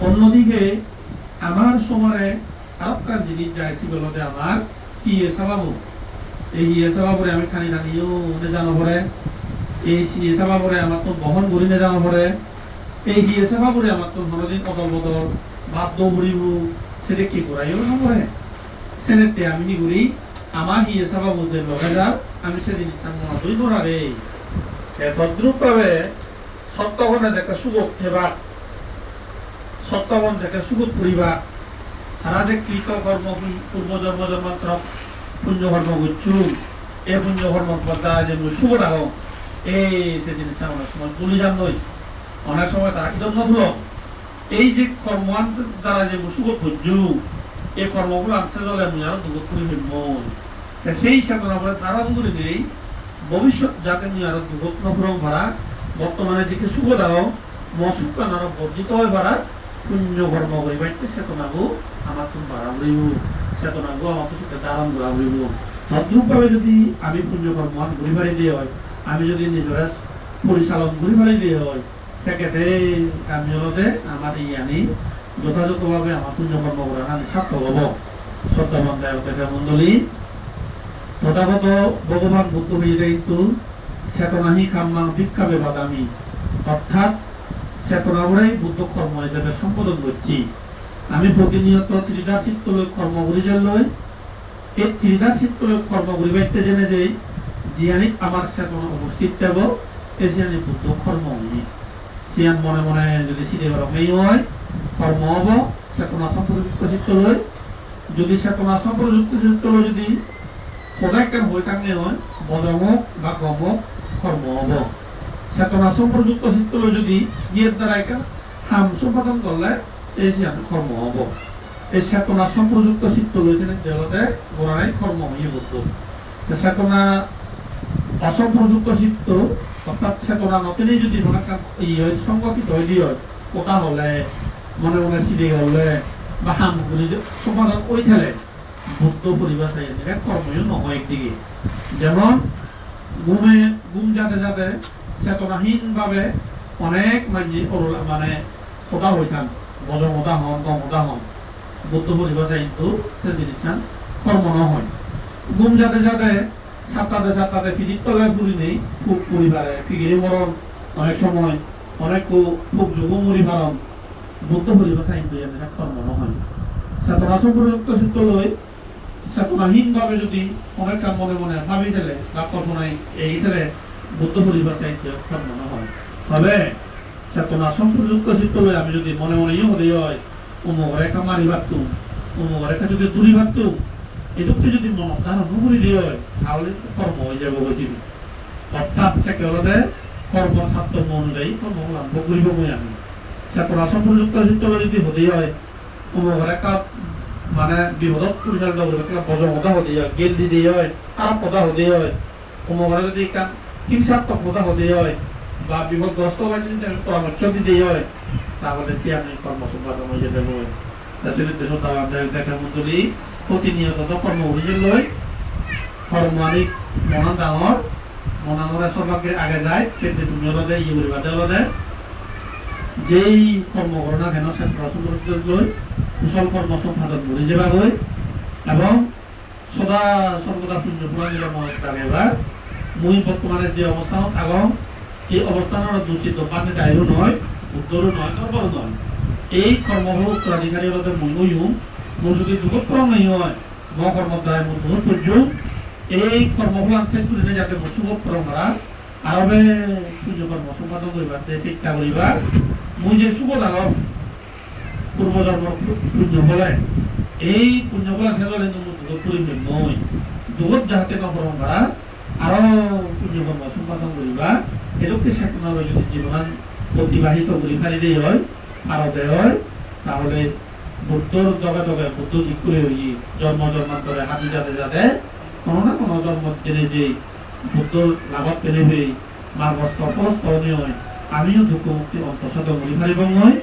অন্যদিকে, আমার সময়ে আরবকার জিনিস যাইছি বলতে আমার, কি এসাবাবু এই এসাবাবুরে আমি খানি খানিও ওনে জানো পরে এই এসাবাবুরে আমার তো বহন করি নে জানো পরে এই এসাবাবুরে আমার তো হনদিন অদল বদল বাপ দৌড়িব সেটা কি করাইও না সেনেতে আমি কি করি? আমার হি এসাবাবু যে লগে যা আমি সেদিন মনে দুই ধরারে তদ্রুপ ভাবে সত্যগণে দেখে সুযোগ থেবা সত্যগণ থেকে সুযোগ করিবা তারা যে কৃত কর্ম পূর্ব জন্ম জন্মান্তর, পুণ্য কর্ম করছু এই পুণ্য কর্ম পদ্মা যে শুভ রাখ এই সেদিন অনেক সময় বলি যান নই। অনেক সময় তারা ইদম নথল এই যে কর্মান দ্বারা যে সুযোগ করছু এই কর্মগুলো আনছে জলে মুই আরও দুঃখ করি মই সেই বলে তারা অনুগুলি নেই ভবিষ্যৎ যাতে মুই আরও দুঃখ নফরম ভাড়া বর্তমানে যে কিছু দাও মসুক আরও বর্জিত হয় ভাড়া পুণ্য কর্ম করি বাইতে চেতনাগো আমার তুমি বাড়া উড়িব চেতনাগো আমার সেটা দারাম ঘোরা উড়িব তদ্রূপভাবে যদি আমি পুণ্য কর্ম ঘুরি ফাড়ি দিয়ে হয়, আমি যদি নিজের পরিচালন ঘুরি ফাড়ি দিয়ে হয়, সেক্ষেত্রে আমি হলতে আমার ইয়ানি যথাযথভাবে আমার পুণ্য কর্ম করা আমি সার্থক হব। শ্রদ্ধাবান দেবতা মণ্ডলী তথাগত ভগবান বুদ্ধ হয়ে কিন্তু চেতনাহি কাম্মাং বিক্ষাবে বাদামি। অর্থাৎ চেতনাগুলাই বুদ্ধ কর্ম হিসাবে সম্বোধন করছি। আমি প্রতিনিয়ত ত্রিদার চিত্তলৈ কর্ম করি লৈ এই ত্রিদার চিত্তলৈ কর্ম করি বাইতে জেনে যে জিয়ানি আমার চেতনা উপস্থিত পাব এই জিয়ানি বুদ্ধ কর্ম হয়নি সিয়ান মনে মনে যদি সিধে রকমেই হয়, কর্ম হব চেতনা সম্প্রযুক্ত চিত্তলৈ যদি চেতনা সম্প্রযুক্ত চিত্তলৈ যদি কেন হৈ থাকে হয় বজমক বা গমক কর্ম হব। চেতনা সম্প্রযুক্ত চিত্তলৈ যদি ইয়ের দ্বারা একটা হাম সম্পাদন করলে এই যে কর্ম হব। এই চেতনা সম্প্রযুক্ত চিত্ত রয়েছেন দেহতে গোড়াই কর্ম হয়ে বুদ্ধ চেতনা অসম্প্রযুক্ত চিত্ত অর্থাৎ চেতনা নতুনই যদি ই হয়, সংগঠিত দিয়ে হয় কোটা হলে, মনে মনে সিঁড়ি হলে, বা হাম সমাধান ওই ঠেলে বুদ্ধ পরিবার চাই কর্মই নহয় একদিকে। যেমন ঘুমে ঘুম যাতে যাতে চেতনাহীনভাবে অনেক মাঝি মানে খোদা হইতাম বজমতা হন গমতা হন। বুদ্ধ পরিভাষা কিন্তু সে জিনিসটান কর্ম নহয়। ঘুম যাতে যাতে সাতটাতে সাতটাতে ফিরির তলায় পুরি নেই খুব পরিবারে ফিগিরি মরণ অনেক সময় অনেক খুব যুগ মরি পালন। বুদ্ধ পরিভাষা কিন্তু কর্ম নহয়। চেতনা সম্পর্যুক্ত চিত্ত লৈ চেতনাহীনভাবে যদি অনেক কাম মনে মনে ভাবি দিলে বা কল্পনায় এই দিলে বুদ্ধ পরিভাষা কিন্তু কর্ম নহয় তবে চেতনা সম্পর্যুক্ত চিত্ত লৈ আমি যদি মনে মনে ইয়ে হলে হয় অমুক রেখা মারি ভাবতুম অমুক রেখা যদি দূরি ভাবতুম এটুকু যদি মন ধারণ করে দিয়ে হয়, তাহলে কর্ম হয়ে যাবে বুঝিব অর্থাৎ সে কেবলতে কর্ম ছাত্র অনুযায়ী কর্ম আরম্ভ করিব মই আমি চেতনা সম্পর্যুক্ত চিত্ত লৈ যদি হলে হয় অমুক রেখা মানে বিপদত পরিচালিত করবে একটা বজমতা হতে হয়, গেল দিতে হয় খারাপ কথা হতে হয় যদি কান হিংসাত্মক কথা হতে হয়, বা বিপদগ্রস্ত হয়ে যদি পরামর্শ দিতে হয় তাহলে সে আপনি কর্মসম্পাদন হয়ে যেতে হবে তাছাড়া দেশ দেখা মন্ডলী প্রতিনিয়ত কর্ম অভিযোগ লয় কর্মানিক মনা ডাঙর মনানরা সবাকে আগে যায় সেটি তুমি হলদে ইয়ে পরিবাদে হলদে যেই কর্ম করো কেন সে প্রশ্ন কুশল কর্ম সম্পাদন করে গৈ। এবং সদা সর্বদা মনে এবার মুই বর্তমানে যে অবস্থান আগম এই অবস্থানের দূষিত পানি দায়ও নয় উত্তরও নয় কর্মও নয় এই কর্মগুলো উত্তরাধিকারী হলে মঙ্গয়ুম মোর যদি দুঃখপ্রম নাই হয় ম কর্মদ্বায় মোর বহুত পর্যন্ত এই আনছে তুলিনে যাতে মোর শুভপ্রম করা আরবে সূর্য কর্ম সম্পাদন দেশ ইচ্ছা করিবার মুই যে শুভ লাগম পূর্বজন্ম পুণ্য বলে এই পুণ্য বলা শেষ হলে দুঃখ করিবে মই। দুঃখ যাহাতে নকরম করা আরও পুণ্য সম্পাদন করিবা এরকম চেতনার যদি জীবন অতিবাহিত করি ফারিলেই হয় আরতে হয়, তাহলে বুদ্ধর জগে জগে বুদ্ধ ঠিক করে হই জন্ম জন্মান্তরে হাতি যাতে যাতে, কোনো না কোনো জন্ম জেনে যে বুদ্ধর লাভত পেলে হই মা পরস্পরণীয় হয়, আমিও দুঃখ মুক্তি অন্তঃসদ করি ফারিব মই।